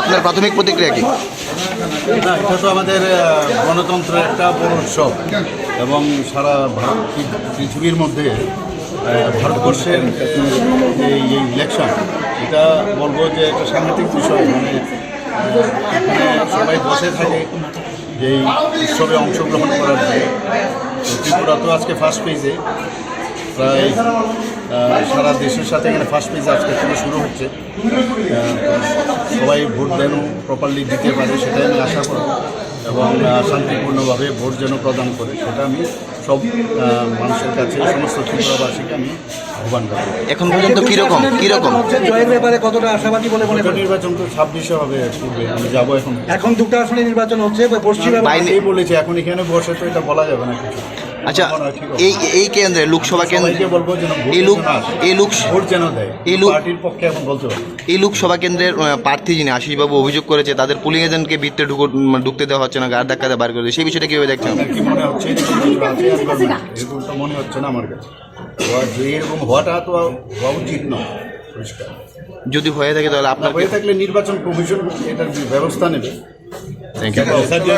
আপনার প্রাথমিক প্রতিক্রিয়া কি? না, এটা তো আমাদের গণতন্ত্রের একটা বড় উৎসব এবং সারা ভারত, পৃথিবীর মধ্যে ভারতবর্ষের এই ইলেকশন এটা বলব যে একটা সাংঘাতিক বিষয়। মানে সবাই বসে থাকে এই উৎসবে অংশগ্রহণ করার জন্য ত্রিপুরা তো আজকে ফার্স্ট পেজে প্রায় সারা দেশের সাথে এখানে ফার্স্ট পেজ আজকে শুরু হচ্ছে। সবাই ভোট যেন প্রপারলি দিতে পারে সেটাই আমি আশা করব এবং শান্তিপূর্ণভাবে ভোট যেন প্রদান করে সেটা আমি সব মানুষের কাছে সমস্ত ত্রিপুরাবাসীকে আমি আহ্বান করব এখন পর্যন্ত কীরকম? কীরকম? জয়ের ব্যাপারে কতটা আশাবাদী বলে মনে নির্বাচন তো ছাব্বিশে হবে পূর্বে আমি যাব এখন। এখন দুটো আসনে নির্বাচন হচ্ছে পশ্চিম বলেছে এখন এখানে বসে তো এটা বলা যাবে না কিছু। আচ্ছা? এই এই কেন্দ্রে লোকসভা কেন্দ্রে বলব এই লোক এই লোক ভোট যেন দেয় এই লোক- পার্টির পক্ষে এখন বলতে এই লোকসভা কেন্দ্রের প্রার্থী যিনি আশিসবাবু অভিযোগ করেছে তাদের পুলিং এজেন্টকে ভিতরে ঢুকো ঢুকতে দেওয়া হচ্ছে না গাড় ধাক্কাতে বার করে সেই বিষয়টা কীভাবে দেখছেন আপনার কি মনে হচ্ছে? এরকম তো মনে না আমার কাছে। এরকম হওয়াটা তো হওয়া উচিত নয়। পরিষ্কার। যদি হয়ে থাকে তাহলে আপনার হয়ে থাকলে নির্বাচন কমিশন এটার ব্যবস্থা নেবে। Thank you